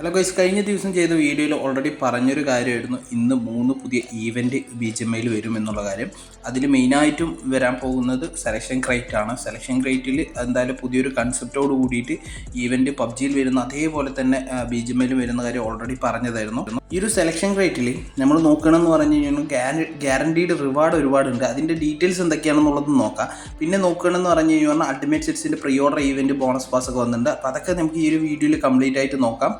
Hello guys കഴിഞ്ഞ ദിവസം ചെയ്ത വീഡിയോയിൽ ഓൾറെഡി പറഞ്ഞൊരു കാര്യമായിരുന്നു. ഇന്ന് മൂന്ന് പുതിയ ഈവന്റ് ബി ജി എം ഐയിൽ വരും എന്നുള്ള കാര്യം. അതിൽ മെയിനായിട്ടും വരാൻ പോകുന്നത് സെലക്ഷൻ ക്രൈറ്റ് ആണ്. സെലക്ഷൻ ക്രൈറ്റിൽ എന്തായാലും പുതിയൊരു കൺസെപ്റ്റോട് കൂടിയിട്ട് ഈവന്റ് പബ്ജിയിൽ വരുന്ന അതേപോലെ തന്നെ ബി ജി എം വരുന്ന കാര്യം ഓൾറെഡി പറഞ്ഞതായിരുന്നു. ഈ ഒരു സെലക്ഷൻ ക്രൈറ്റിൽ നമ്മൾ നോക്കണമെന്ന് പറഞ്ഞു കഴിഞ്ഞാൽ ഗ്യാരണ്ടീഡ് റിവാർഡ് ഒരുപാടുണ്ട്. അതിന്റെ ഡീറ്റെയിൽസ് എന്തൊക്കെയാണെന്നുള്ളത് നോക്കാം. പിന്നെ നോക്കണമെന്ന് പറഞ്ഞു കഴിഞ്ഞാൽ ultimate സെറ്റ്സിന്റെ pre order event bonus pass ഒക്കെ വന്നിട്ടുണ്ട്. അപ്പോൾ അതൊക്കെ നമുക്ക് ഈ ഒരു വീഡിയോയിൽ കംപ്ലീറ്റ് ആയിട്ട് നോക്കാം.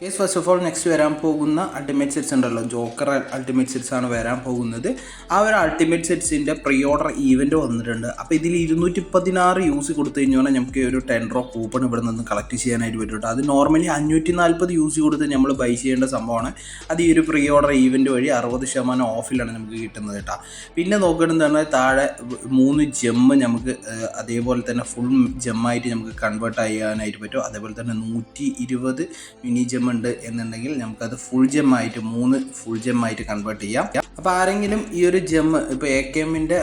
Case first of all next വരാൻ പോകുന്ന അൾട്ടിമേറ്റ് സെറ്റ്സ് ഉണ്ടല്ലോ. ജോക്കർ അൾട്ടിമേറ്റ് സെറ്റ്സ് ആണ് വരാൻ പോകുന്നത്. ആ ഒരു അൾട്ടിമേറ്റ് സെറ്റ്സിന്റെ പ്രീ ഓർഡർ ഈവന്റ് വന്നിട്ടുണ്ട്. അപ്പോൾ ഇതിൽ ഇരുന്നൂറ്റി പതിനാറ് യൂസ് കൊടുത്തു കഴിഞ്ഞാൽ നമുക്ക് ഒരു ടെൻ ഡ്രോ കൂപ്പൺ ഇവിടെ നിന്ന് കളക്ട് ചെയ്യാനായിട്ട് പറ്റും അത് നോർമലി അഞ്ഞൂറ്റി നാൽപ്പത് യൂസ് കൊടുത്ത് നമ്മൾ ബൈ ചെയ്യേണ്ട സംഭവമാണ്. അത് ഈ ഒരു പ്രീ ഓർഡർ ഈവന്റ് വഴി അറുപത് ശതമാനം ഓഫിലാണ് നമുക്ക് കിട്ടുന്നത് കേട്ടോ. പിന്നെ പറഞ്ഞാൽ താഴെ മൂന്ന് ജെമ്മ് നമുക്ക് അതേപോലെ തന്നെ ഫുൾ ജെമ്മായിട്ട് നമുക്ക് കൺവേർട്ട് ചെയ്യാനായിട്ട് പറ്റും. അതേപോലെ തന്നെ നൂറ്റി ഇരുപത് മിനി ജെം ഉണ്ട് എന്നുണ്ടെങ്കിൽ നമുക്കത് ഫുൾ ജെം ആയിട്ട് മൂന്ന് ഫുൾ ജെം ആയിട്ട് കൺവേർട്ട് ചെയ്യാം. അപ്പോൾ ആരെങ്കിലും ഈ ഒരു ജെമ്മ് ഇപ്പോൾ എ കെ എമ്മിന്റെ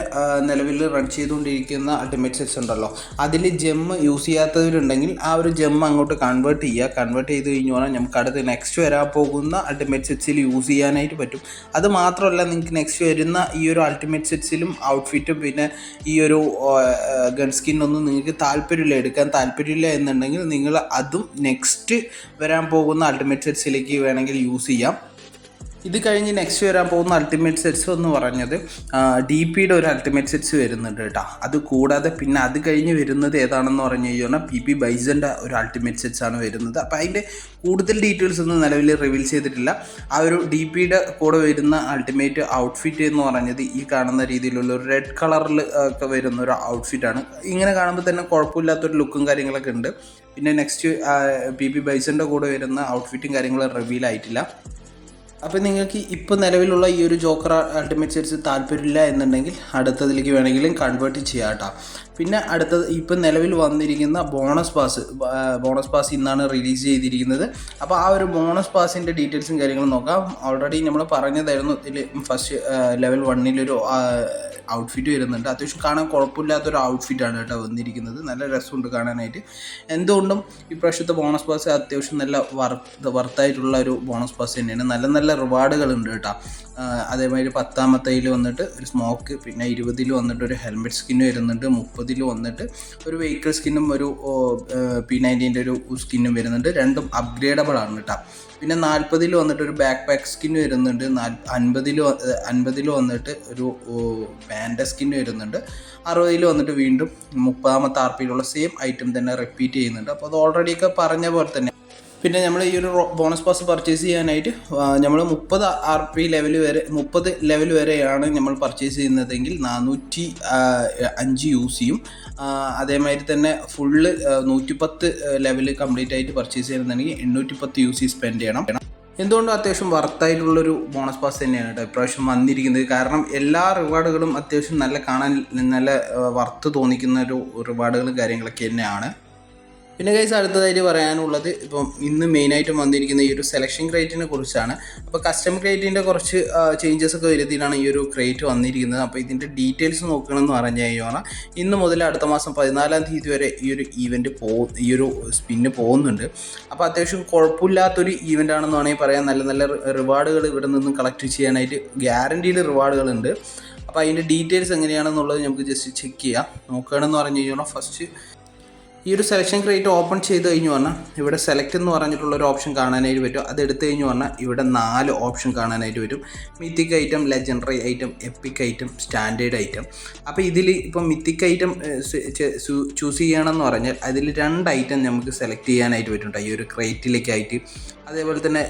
നിലവിൽ റൺ ചെയ്തുകൊണ്ടിരിക്കുന്ന അൾട്ടിമേറ്റ് സെറ്റ്സ് ഉണ്ടല്ലോ അതിൽ ജെമ്മ് യൂസ് ചെയ്യാത്തവരുണ്ടെങ്കിൽ ആ ഒരു ജെമ്മ് അങ്ങോട്ട് കൺവേർട്ട് ചെയ്യുക. കൺവേർട്ട് ചെയ്ത് കഴിഞ്ഞാൽ നമുക്ക് അടുത്ത് നെക്സ്റ്റ് വരാൻ പോകുന്ന അൾട്ടിമേറ്റ് സെറ്റ്സിൽ യൂസ് ചെയ്യാനായിട്ട് പറ്റും. അത് മാത്രമല്ല നിങ്ങൾക്ക് നെക്സ്റ്റ് വരുന്ന ഈ ഒരു അൾട്ടിമേറ്റ് സെറ്റ്സിലും ഔട്ട്ഫിറ്റും പിന്നെ ഈ ഒരു ഗൺ സ്കിന്നൊന്നും നിങ്ങൾക്ക് താല്പര്യമില്ല എടുക്കാൻ താല്പര്യമില്ല എന്നുണ്ടെങ്കിൽ നിങ്ങൾ അതും നെക്സ്റ്റ് വരാൻ പോകുന്ന അൾട്ടിമേറ്റ് സെറ്റ്സിലേക്ക് വേണമെങ്കിൽ യൂസ് ചെയ്യാം. ഇത് കഴിഞ്ഞ് നെക്സ്റ്റ് വരാൻ പോകുന്ന അൾട്ടിമേറ്റ് സെറ്റ്സ് എന്ന് പറഞ്ഞത് ഡി പിയുടെ ഒരു അൾട്ടിമേറ്റ് സെറ്റ്സ് വരുന്നുണ്ട് കേട്ടോ. അത് കൂടാതെ പിന്നെ അത് കഴിഞ്ഞ് വരുന്നത് ഏതാണെന്ന് പറഞ്ഞു കഴിഞ്ഞാൽ പി പി ബൈസന്റെ ഒരു അൾട്ടിമേറ്റ് സെറ്റ്സ് ആണ് വരുന്നത്. അപ്പോൾ അതിന്റെ കൂടുതൽ ഡീറ്റെയിൽസ് ഒന്നും നിലവിൽ റിവീൽ ചെയ്തിട്ടില്ല. ആ ഒരു ഡി പിയുടെ കൂടെ വരുന്ന അൾട്ടിമേറ്റ് ഔട്ട്ഫിറ്റ് എന്ന് പറഞ്ഞത് ഈ കാണുന്ന രീതിയിലുള്ള ഒരു റെഡ് കളറിൽ ഒക്കെ വരുന്ന ഒരു ഔട്ട്ഫിറ്റാണ് ഇങ്ങനെ കാണുമ്പോൾ തന്നെ കുഴപ്പമില്ലാത്തൊരു ലുക്കും കാര്യങ്ങളൊക്കെ ഉണ്ട്. പിന്നെ നെക്സ്റ്റ് പി പി ബൈസന്റെ കൂടെ വരുന്ന ഔട്ട്ഫിറ്റും കാര്യങ്ങളും റിവീൽ ആയിട്ടില്ല. അപ്പോൾ നിങ്ങൾക്ക് ഇപ്പോൾ നിലവിലുള്ള ഈ ഒരു ജോക്കർ അൾട്ടിമേറ്റ് സീരീസ് താല്പര്യമില്ല എന്നുണ്ടെങ്കിൽ അടുത്തതിലേക്ക് വേണമെങ്കിലും കൺവേർട്ട് ചെയ്യാം കേട്ടോ പിന്നെ അടുത്തത് ഇപ്പം നിലവിൽ വന്നിരിക്കുന്ന ബോണസ് പാസ് ബോണസ് പാസ് ഇന്നാണ് റിലീസ് ചെയ്തിരിക്കുന്നത്. അപ്പോൾ ആ ഒരു ബോണസ് പാസിന്റെ ഡീറ്റെയിൽസും കാര്യങ്ങളും നോക്കാം. ഓൾറെഡി നമ്മൾ പറഞ്ഞതായിരുന്നു ഇതിൽ ഫസ്റ്റ് ലെവൽ വണ്ണിലൊരു ഔട്ട്ഫിറ്റ് വരുന്നുണ്ട്. അത്യാവശ്യം കാണാൻ കുഴപ്പമില്ലാത്തൊരു ഔട്ട്ഫിറ്റാണ് കേട്ടോ വന്നിരിക്കുന്നത്. നല്ല രസമുണ്ട് കാണാനായിട്ട്. എന്തുകൊണ്ടും ഈ ഇപ്രാവശ്യത്തെ ബോണസ് പാസ് അത്യാവശ്യം നല്ല വർത്ത് വർത്തായിട്ടുള്ള ഒരു ബോണസ് പാസ് തന്നെയാണ്. നല്ല നല്ല റിവാർഡുകളുണ്ട് കേട്ടോ. അതേമാതിരി പത്താമത്തേയിൽ വന്നിട്ട് ഒരു സ്മോക്ക് പിന്നെ ഇരുപതിൽ വന്നിട്ട് ഒരു ഹെൽമെറ്റ് സ്കിന്ന് വരുന്നുണ്ട്. മുപ്പതിൽ വന്നിട്ട് ഒരു വെഹിക്കിൾ സ്കിന്നും ഒരു പി നയന്റീന്റെ ഒരു സ്കിന്നും വരുന്നുണ്ട്. രണ്ടും അപ്ഗ്രേഡബിൾ ആണ് കേട്ടോ. പിന്നെ നാൽപ്പതിൽ വന്നിട്ട് ഒരു ബാക്ക് പാക്ക് സ്കിൻ വരുന്നുണ്ട്. അൻപതിൽ അൻപതിൽ വന്നിട്ട് ഒരു പാൻഡ സ്കിൻ വരുന്നുണ്ട്. അറുപതിൽ വന്നിട്ട് വീണ്ടും മുപ്പതാമത്തെ ആർ പിയിലുള്ള സെയിം ഐറ്റം തന്നെ റിപ്പീറ്റ് ചെയ്യുന്നുണ്ട്. അപ്പോൾ അത് ഓൾറെഡിയൊക്കെ പറഞ്ഞ പോലെ തന്നെ പിന്നെ നമ്മൾ ഈ ഒരു ബോണസ് പാസ് പർച്ചേസ് ചെയ്യാനായിട്ട് നമ്മൾ മുപ്പത് ആർ പി ലെവൽ വരെ മുപ്പത് ലെവൽ വരെയാണ് നമ്മൾ പർച്ചേസ് ചെയ്യുന്നതെങ്കിൽ നാനൂറ്റി അഞ്ച് യൂസ് ചെയ്യും അതേമാതിരി തന്നെ ഫുള്ള് നൂറ്റിപ്പത്ത് ലെവൽ കംപ്ലീറ്റ് ആയിട്ട് പർച്ചേസ് ചെയ്യുന്നുണ്ടെങ്കിൽ എണ്ണൂറ്റി പത്ത് യു സി സ്പെൻഡ് ചെയ്യണം. എന്തുകൊണ്ടും അത്യാവശ്യം വർത്തായിട്ടുള്ളൊരു ബോണസ് പാസ് തന്നെയാണ് കേട്ടോ ഇപ്രാവശ്യം വന്നിരിക്കുന്നത്. കാരണം എല്ലാ റിവാർഡുകളും അത്യാവശ്യം നല്ല കാണാൻ നല്ല വർത്ത് തോന്നിക്കുന്ന ഒരു റിവാർഡുകളും കാര്യങ്ങളൊക്കെ തന്നെയാണ്. പിന്നെ കൈസ് അടുത്തതായിട്ട് പറയാനുള്ളത് ഇപ്പം ഇന്ന് മെയിനായിട്ടും വന്നിരിക്കുന്ന ഈ ഒരു സെലക്ഷൻ ക്രേറ്റിനെ കുറിച്ചാണ്. അപ്പോൾ കസ്റ്റം ക്രേറ്റിന്റെ കുറച്ച് ചേഞ്ചസ് ഒക്കെ വരുത്തിയിട്ടാണ് ഈ ഒരു ക്രേറ്റ് വന്നിരിക്കുന്നത്. അപ്പോൾ ഇതിന്റെ ഡീറ്റെയിൽസ് നോക്കണമെന്ന് പറഞ്ഞു കഴിഞ്ഞാൽ ഇന്ന് മുതൽ അടുത്ത മാസം പതിനാലാം തീയതി വരെ ഈ ഒരു ഈവന്റ് പോ ഈ ഒരു സ്പിന്ന് പോകുന്നുണ്ട്. അപ്പോൾ അത്യാവശ്യം കുഴപ്പമില്ലാത്തൊരു ഈവന്റ് ആണെന്ന് വേണമെങ്കിൽ പറയാം. നല്ല നല്ല റിവാർഡുകൾ ഇവിടെ നിന്നും കളക്ട് ചെയ്യാനായിട്ട് ഗ്യാരണ്ടീഡ് റിവാർഡുകളുണ്ട് അപ്പോൾ അതിന്റെ ഡീറ്റെയിൽസ് എങ്ങനെയാണെന്നുള്ളത് നമുക്ക് ജസ്റ്റ് ചെക്ക് ചെയ്യാം. നോക്കുകയാണെന്ന് പറഞ്ഞു കഴിഞ്ഞാൽ ഫസ്റ്റ് ഈ ഒരു സെലക്ഷൻ ക്രിയേറ്റ് ഓപ്പൺ ചെയ്ത് കഴിഞ്ഞു പറഞ്ഞാൽ ഇവിടെ സെലക്ട് എന്ന് പറഞ്ഞിട്ടുള്ള ഒരു ഓപ്ഷൻ കാണാനായിട്ട് പറ്റും. അത് എടുത്തു കഴിഞ്ഞു പറഞ്ഞാൽ ഇവിടെ നാല് ഓപ്ഷൻ കാണാനായിട്ട് വരും mythic item legendary item epic item standard item അപ്പോൾ ഇതിൽ ഇപ്പം മിത്തിക് ഐറ്റം ചൂസ് ചെയ്യണമെന്ന് പറഞ്ഞാൽ അതിൽ രണ്ട് ഐറ്റം നമുക്ക് സെലക്ട് ചെയ്യാനായിട്ട് പറ്റും ഈ ഒരു ക്രേറ്റിലേക്കായിട്ട് അതേപോലെ തന്നെ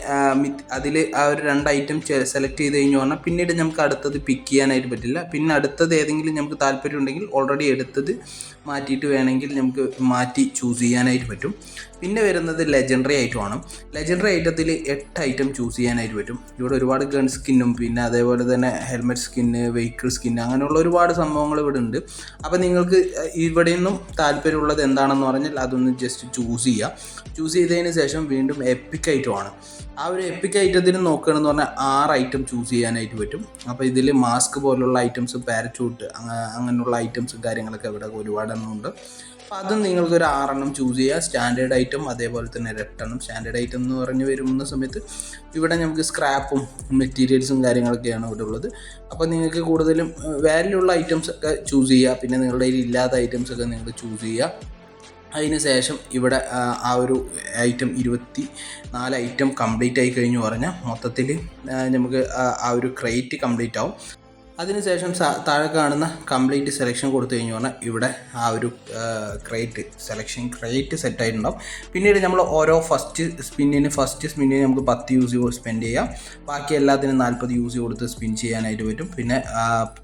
അതിൽ ആ ഒരു രണ്ട് ഐറ്റം സെലക്ട് ചെയ്ത് കഴിഞ്ഞു പറഞ്ഞാൽ പിന്നീട് നമുക്ക് അടുത്തത് പിക്ക് ചെയ്യാനായിട്ട് പറ്റില്ല. പിന്നെ അടുത്തത് ഏതെങ്കിലും നമുക്ക് താല്പര്യം ഉണ്ടെങ്കിൽ ഓൾറെഡി എടുത്തത് മാറ്റിയിട്ട് വേണമെങ്കിൽ നമുക്ക് മാറ്റി ചൂസ് ചെയ്യാനായിട്ട് പറ്റും. പിന്നെ വരുന്നത് ലെജൻഡറി ഐറ്റമാണ് ലെജൻഡറി ഐറ്റത്തിൽ എട്ട് ഐറ്റം ചൂസ് ചെയ്യാനായിട്ട് പറ്റും. ഇവിടെ ഒരുപാട് ഗൺ സ്കിന്നും പിന്നെ അതേപോലെ തന്നെ ഹെൽമെറ്റ് സ്കിന്ന് വെഹിക്കിൾ സ്കിന്ന് അങ്ങനെയുള്ള ഒരുപാട് സംഭവങ്ങൾ ഇവിടെ ഉണ്ട്. അപ്പോൾ നിങ്ങൾക്ക് ഇവിടെ നിന്നും താല്പര്യമുള്ളത് എന്താണെന്ന് പറഞ്ഞാൽ അതൊന്ന് ജസ്റ്റ് ചൂസ് ചെയ്യുക. ചൂസ് ചെയ്തതിന് ശേഷം വീണ്ടും എപ്പിക് ഐറ്റമാണ്. ആ ഒരു എപ്പിക് ഐറ്റത്തിന് നോക്കുകയാണെന്ന് പറഞ്ഞാൽ ആറ് ഐറ്റം ചൂസ് ചെയ്യാനായിട്ട് പറ്റും. അപ്പോൾ ഇതിൽ മാസ്ക് പോലുള്ള ഐറ്റംസ് പാരച്യൂട്ട് അങ്ങനെയുള്ള ഐറ്റംസും കാര്യങ്ങളൊക്കെ ഇവിടെ ഒരുപാടെണ്ണം ഉണ്ട് അപ്പോൾ അതും നിങ്ങൾക്കൊരു ആറെണ്ണം ചൂസ് ചെയ്യുക സ്റ്റാൻഡേർഡ് ഐറ്റം അതേപോലെ തന്നെ എട്ടെണ്ണം സ്റ്റാൻഡേർഡ് ഐറ്റം എന്ന് പറഞ്ഞ് വരുന്ന സമയത്ത് ഇവിടെ നമുക്ക് സ്ക്രാപ്പും മെറ്റീരിയൽസും കാര്യങ്ങളൊക്കെയാണ് ഇവിടെ ഉള്ളത്. അപ്പോൾ നിങ്ങൾക്ക് കൂടുതലും വാല്യൂ ഉള്ള ഐറ്റംസ് ഒക്കെ ചൂസ് ചെയ്യുക പിന്നെ നിങ്ങളുടെ കയ്യിൽ ഇല്ലാത്ത ഐറ്റംസ് ഒക്കെ നിങ്ങൾ ചൂസ് ചെയ്യുക അതിന് ശേഷം ഇവിടെ ആ, ഒരു ഐറ്റം ഇരുപത്തി നാല് ഐറ്റം കംപ്ലീറ്റ് ആയി കഴിഞ്ഞു പറഞ്ഞാൽ മൊത്തത്തിൽ നമുക്ക് ആ ഒരു ക്രേറ്റ് കംപ്ലീറ്റ് ആവും. അതിനുശേഷം താഴെ കാണുന്ന കംപ്ലീറ്റ് സെലക്ഷൻ കൊടുത്തു കഴിഞ്ഞു പറഞ്ഞാൽ ഇവിടെ ആ ഒരു ക്രേറ്റ് സെലക്ഷൻ ക്രേറ്റ് സെറ്റ് ആയിട്ടുണ്ടാവും. പിന്നീട് നമ്മൾ ഓരോ ഫസ്റ്റ് സ്പിന്നിന് ഫസ്റ്റ് സ്പിന്നിന് നമുക്ക് പത്ത് യൂസ് സ്പെൻഡ് ചെയ്യാം. ബാക്കി എല്ലാത്തിനും നാൽപ്പത് യൂസ് കൊടുത്ത് സ്പിൻ ചെയ്യാനായിട്ട് പറ്റും. പിന്നെ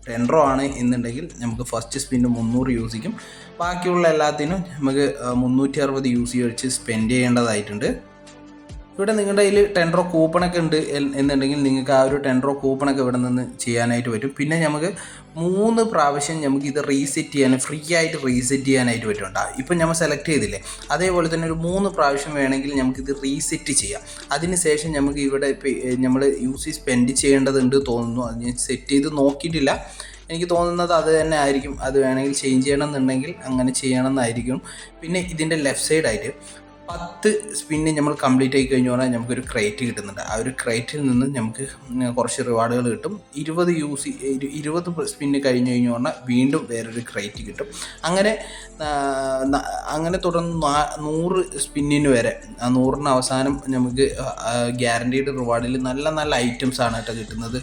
ടെൻഡറോ ആണ് എന്നുണ്ടെങ്കിൽ നമുക്ക് ഫസ്റ്റ് സ്പിന്ന് മുന്നൂറ് യൂസിക്കും ബാക്കിയുള്ള എല്ലാത്തിനും നമുക്ക് മുന്നൂറ്റി അറുപത് യൂസ് വെച്ച് സ്പെൻഡ് ചെയ്യേണ്ടതായിട്ടുണ്ട്. ഇവിടെ നിങ്ങളുടെ കയ്യിൽ ടെൻഡറോ കൂപ്പണൊക്കെ ഉണ്ട് എന്നുണ്ടെങ്കിൽ നിങ്ങൾക്ക് ആ ഒരു ടെൻഡറോ കൂപ്പണൊക്കെ ഇവിടെ നിന്ന് ചെയ്യാനായിട്ട് പറ്റും. പിന്നെ നമുക്ക് മൂന്ന് പ്രാവശ്യം നമുക്ക് ഇത് റീസെറ്റ് ചെയ്യാൻ ഫ്രീ ആയിട്ട് റീസെറ്റ് ചെയ്യാനായിട്ട് പറ്റും ഇപ്പം നമ്മൾ സെലക്ട് ചെയ്തില്ലേ? അതേപോലെ തന്നെ ഒരു മൂന്ന് പ്രാവശ്യം വേണമെങ്കിൽ നമുക്കിത് റീസെറ്റ് ചെയ്യാം. അതിനുശേഷം നമുക്ക് ഇവിടെ നമ്മൾ യൂസ് സ്പെൻഡ് ചെയ്യേണ്ടതുണ്ട് തോന്നുന്നു. അത് ഞാൻ സെറ്റ് ചെയ്ത് നോക്കിയിട്ടില്ല. എനിക്ക് തോന്നുന്നത് അത് തന്നെ ആയിരിക്കും. അത് വേണമെങ്കിൽ ചേഞ്ച് ചെയ്യണം എന്നുണ്ടെങ്കിൽ അങ്ങനെ ചെയ്യണം എന്നായിരിക്കും. പിന്നെ ഇതിന്റെ ലെഫ്റ്റ് സൈഡായിട്ട് പത്ത് സ്പിന്ന് നമ്മൾ കംപ്ലീറ്റ് ആയി കഴിഞ്ഞു പറഞ്ഞാൽ നമുക്കൊരു ക്രേറ്റ് കിട്ടുന്നുണ്ട്. ആ ഒരു ക്രേറ്റിൽ നിന്ന് നമുക്ക് കുറച്ച് റിവാർഡുകൾ കിട്ടും. ഇരുപത് യൂസ് ഇരുപത് സ്പിന്ന് കഴിഞ്ഞു കഴിഞ്ഞു പറഞ്ഞാൽ വീണ്ടും വേറൊരു ക്രേറ്റ് കിട്ടും. അങ്ങനെ അങ്ങനെ തുടർന്ന് നൂറ് സ്പിന്നിന് വരെ ആ നൂറിന് അവസാനം നമുക്ക് ഗ്യാരണ്ടീഡ് റിവാർഡിൽ നല്ല നല്ല ഐറ്റംസ് ആണ് കേട്ടോ കിട്ടുന്നത്.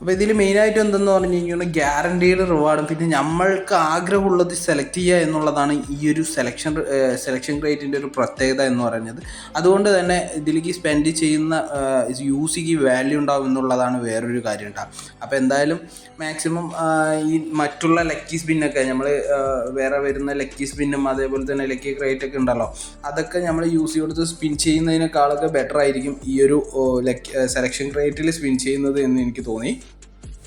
അപ്പോൾ ഇതിൽ മെയിനായിട്ട് എന്തെന്ന് പറഞ്ഞു കഴിഞ്ഞാൽ ഗ്യാരണ്ടീഡ് റിവാർഡും പിന്നെ നമ്മൾക്ക് ആഗ്രഹമുള്ളത് സെലക്ട് ചെയ്യുക എന്നുള്ളതാണ് ഈ ഒരു സെലക്ഷൻ സെലക്ഷൻ ക്രേറ്റിന്റെ ഒരു പ്രത്യേകത എന്ന് പറയുന്നത്. അതുകൊണ്ട് തന്നെ ഇതിലേക്ക് സ്പെൻഡ് ചെയ്യുന്ന യൂസിക്ക് വാല്യൂ ഉണ്ടാവും എന്നുള്ളതാണ് വേറൊരു കാര്യം ഉണ്ടാവും അപ്പോൾ എന്തായാലും മാക്സിമം ഈ മറ്റുള്ള ലക്കി സ്പിന്നൊക്കെ നമ്മൾ വേറെ വരുന്ന ലക്കി സ്പിന്നും അതേപോലെ തന്നെ ലക്കി ക്രേറ്റ് ഒക്കെ ഉണ്ടല്ലോ. അതൊക്കെ നമ്മൾ യൂസ് ചെയ്തെടുത്ത് സ്പിൻ ചെയ്യുന്നതിനേക്കാളൊക്കെ ബെറ്റർ ആയിരിക്കും ഈ ഒരു സെലക്ഷൻ ക്രേറ്റിൽ സ്പിൻ ചെയ്യുന്നത് എന്ന് എനിക്ക് തോന്നി.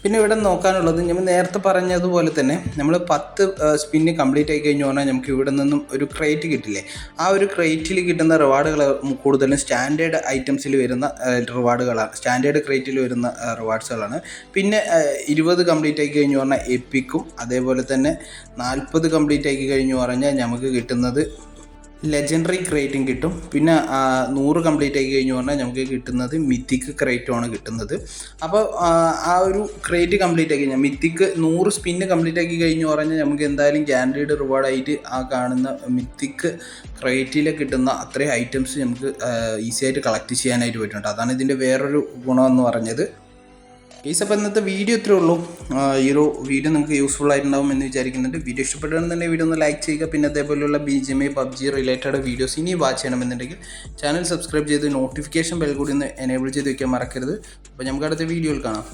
പിന്നെ ഇവിടെ നോക്കാനുള്ളത് നമ്മൾ നേരത്തെ പറഞ്ഞതുപോലെ തന്നെ നമ്മൾ പത്ത് സ്പിന്ന് കംപ്ലീറ്റ് ആയി കഴിഞ്ഞു പറഞ്ഞാൽ നമുക്ക് ഇവിടെ നിന്നും ഒരു ക്രേറ്റ് കിട്ടില്ലേ? ആ ഒരു ക്രേറ്റിൽ കിട്ടുന്ന റിവാർഡുകൾ കൂടുതലും സ്റ്റാൻഡേർഡ് ഐറ്റംസിൽ വരുന്ന റിവാർഡുകളാണ് സ്റ്റാൻഡേർഡ് ക്രേറ്റിൽ വരുന്ന റിവാർഡ്സുകളാണ് പിന്നെ ഇരുപത് കംപ്ലീറ്റ് ആയി കഴിഞ്ഞു പറഞ്ഞാൽ എപ്പിക്കും അതേപോലെ തന്നെ നാൽപ്പത് കംപ്ലീറ്റ് ആക്കി കഴിഞ്ഞു പറഞ്ഞാൽ നമുക്ക് കിട്ടുന്നത് ലെജൻഡറി ക്രേറ്റും കിട്ടും. പിന്നെ നൂറ് കംപ്ലീറ്റ് ആയി കഴിഞ്ഞു പറഞ്ഞാൽ നമുക്ക് കിട്ടുന്നത് മിത്തിക്ക് ക്രേറ്റുമാണ് കിട്ടുന്നത്. അപ്പോൾ ആ, ആ ഒരു ക്രേറ്റ് കംപ്ലീറ്റ് ആക്കി കഴിഞ്ഞാൽ മിത്തിക്ക് നൂറ് സ്പിന്ന് കംപ്ലീറ്റ് ആക്കി കഴിഞ്ഞു പറഞ്ഞാൽ നമുക്ക് എന്തായാലും ഗ്യാരണ്ടീഡ് റിവാർഡായിട്ട് ആ കാണുന്ന മിത്തിക്ക് ക്രേറ്റിൽ കിട്ടുന്ന അത്രയും ഐറ്റംസ് നമുക്ക് ഈസി ആയിട്ട് കളക്ട് ചെയ്യാനായിട്ട് പറ്റുന്നുണ്ട്. അതാണ് ഇതിന്റെ വേറൊരു ഗുണമെന്ന് പറഞ്ഞത്. ഈസ് അപ്പോൾ ഇന്നത്തെ വീഡിയോ ഇത്രേ ഉള്ളൂ. ഈ ഒരു വീഡിയോ നിങ്ങൾക്ക് യൂസ്ഫുൾ ആയിട്ടുണ്ടാവും എന്ന് വിചാരിക്കുന്നുണ്ട്. വീഡിയോ ഇഷ്ടപ്പെടുന്നുണ്ടെങ്കിൽ വീഡിയോ ഒന്ന് ലൈക്ക് ചെയ്യുക. പിന്നെ അതേപോലെയുള്ള B G M I PUBG related videos ഇനി വാച്ച് ചെയ്യണമെന്നുണ്ടെങ്കിൽ ചാനൽ സബ്സ്ക്രൈബ് ചെയ്ത് നോട്ടിഫിക്കേഷൻ ബെൽ കൂടി ഒന്ന് എനേബിൾ ചെയ്ത് വയ്ക്കാൻ മറക്കരുത്. അപ്പോൾ നമുക്ക് അടുത്ത വീഡിയോയിൽ കാണാം.